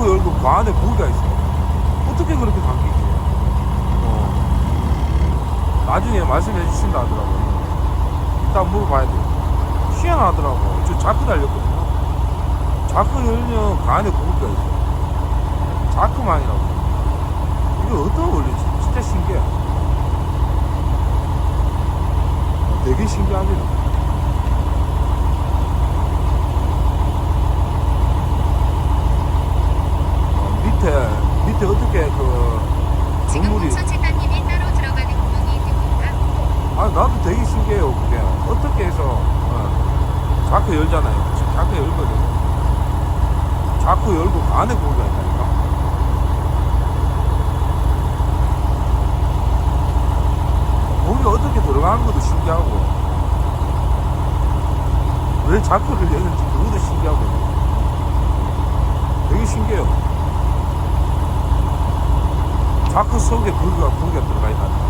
그 열고 그 안에 고기가 있어. 어떻게 그렇게 담기지? 어. 나중에 말씀해 주신다 하더라고. 일단 물어봐야 돼. 희한하더라고. 저 자크 달렸거든요. 자크 열면 그 안에 고기가 있어. 자크만이라고. 이거 어떤 원리지? 진짜 신기해. 되게 신기합니다. 좌표 열잖아요. 그쵸? 좌표 열거든요. 좌표 열고 안에 고기가 있다니까. 고기가 어떻게 들어가는 것도 신기하고 왜 좌표를 내는지 그것도 신기하고 되게 신기해요. 좌표 속에 고기가 고기가 들어가 있다니까.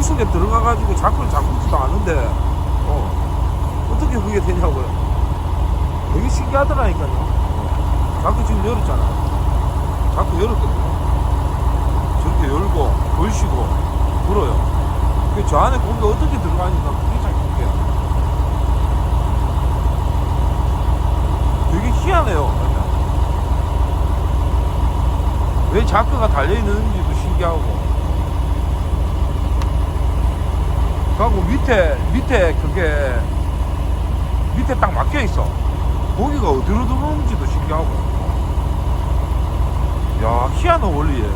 물 속에 들어가가지고 자크를 잡지도 않은데 어, 어떻게 그게 되냐고요. 되게 신기하더라니까요. 어. 자크 지금 열었잖아요. 자크 열었거든요. 저렇게 열고 걸시고 불어요. 그 저 안에 고기가 어떻게 들어가니까 그게 참 신기해요. 되게 희한해요. 왜 자크가 달려있는지도 신기하고. 그리고 밑에, 밑에 그게, 밑에 딱 막혀 있어. 고기가 어디로 들어오는지도 신기하고. 야, 희한한 원리예요.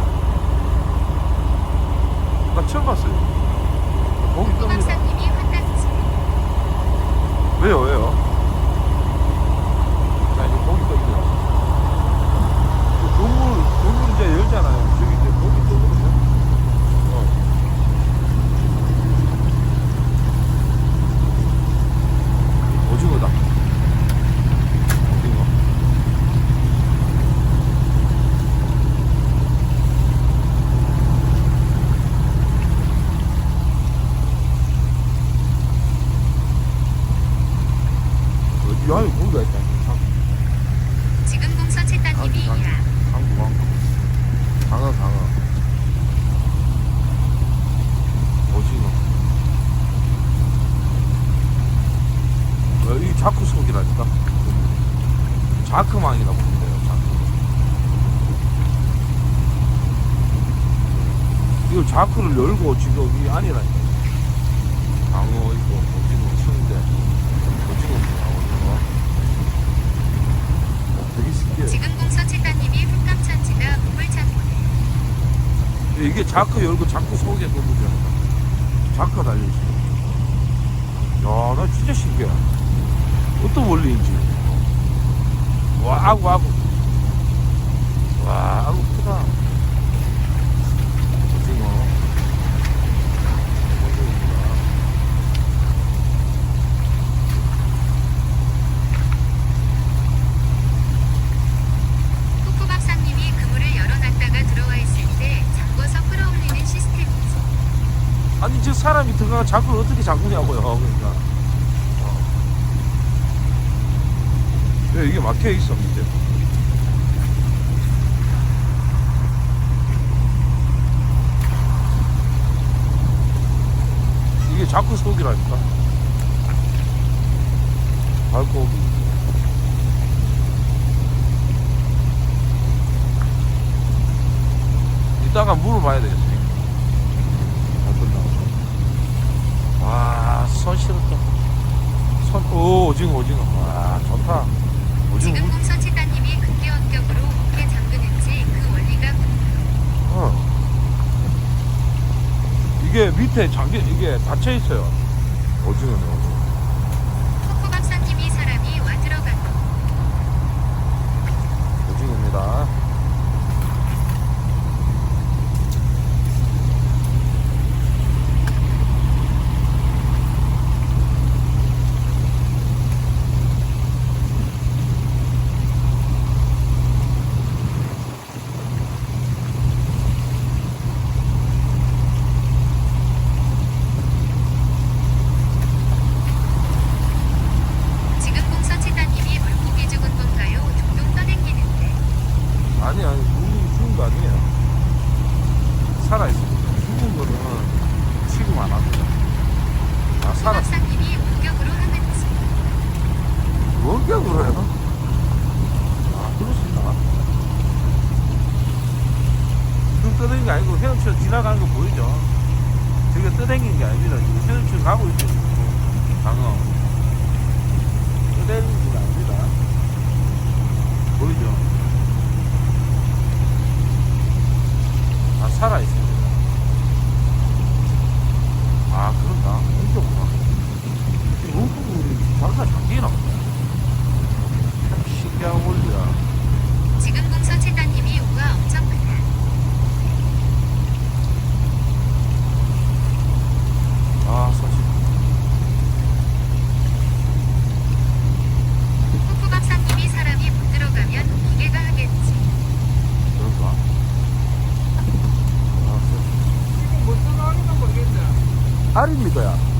나 처음 봤어요. 고기 뜹니다. 호박사님이 환각지. 왜요, 왜요? 자, 이제 고기 뜹니다. 그 동물, 동물 이제 열잖아요. 저기 이제 고기 뜨거든요. 어. 오징어다. 오징어. 어디 안에 고기가 있다. 참. 지금 공서 채따님이 강구. 강구. 강어, 강어. 오징어. 어, 이 자크 속이라니까. 자크망이라 보면 돼요, 자크. 이걸 자크를 열고 지금 이 안이라니까. 강어 있고, 오징어, 순대. 오징어입니다, 오징어. 어, 되게 신기해. 지금 공서 채따님이 흑감천 지가 보물창고네. 이게 자크 열고 자크 속에 넣으면 자크가 달려있어. 야, 나 진짜 신기해. 어떤 원리인지. 와, 아구, 아구. 와, 아구 크다. 오징어. 오징어입니다. 코코밥상님이 그물을 열어놨다가 들어와 있을 때 잠궈서 끌어올리는 시스템이지. 아니, 저 사람이 들어가 자크를 어떻게 잡느냐고요, 그러니까. 어. 왜 이게 막혀 있어, 밑에. 이게 자크 속이라니까. 발고기. 이따가 물어봐야. 어떤다. 와, 손 실었다. 손, 오, 오징어, 오징어. 와, 좋다. 오징어 지금 물, 공서 채따님이 근대 원격으로 어떻게 잠그는지 그 원리가 어. 이게 밑에 잠겨, 이게 닫혀 있어요. 오징어는. 오징어. 코코밥상님이 사람이 와 들어가고 오징어입니다. 지금 공서 채따님이 물고기 죽은 건가요? 둥둥 떠댕기는데 아니, 아니, 물이 죽은 거 아니에요. 살아있어요. 죽은 거는 취급 안 합니다. 아, 살았어. 코코밥상님이 원격으로 하는지 원격으로 해요? 아, 그럴 수 있나? 그 떠다니는 게 아니고 헤엄쳐 지나가는 거 보이죠? 저게 떠다니는 게 아닙니다. 지금 헤엄쳐 가고 있죠. 지금. 방어. 떠다니는 게 아닙니다. 보이죠? 아, 살아있습니다. 아, 그런가? 원격으로. 원격으로 장사 장기나 보네. 참 신기한 원리야. 지금 공서 채따님이 우와 엄청 크다 아, 사실. 코코밥상님이 사람이 못 들어가면 기계가 하겠지 그럴까? 아, R입니다.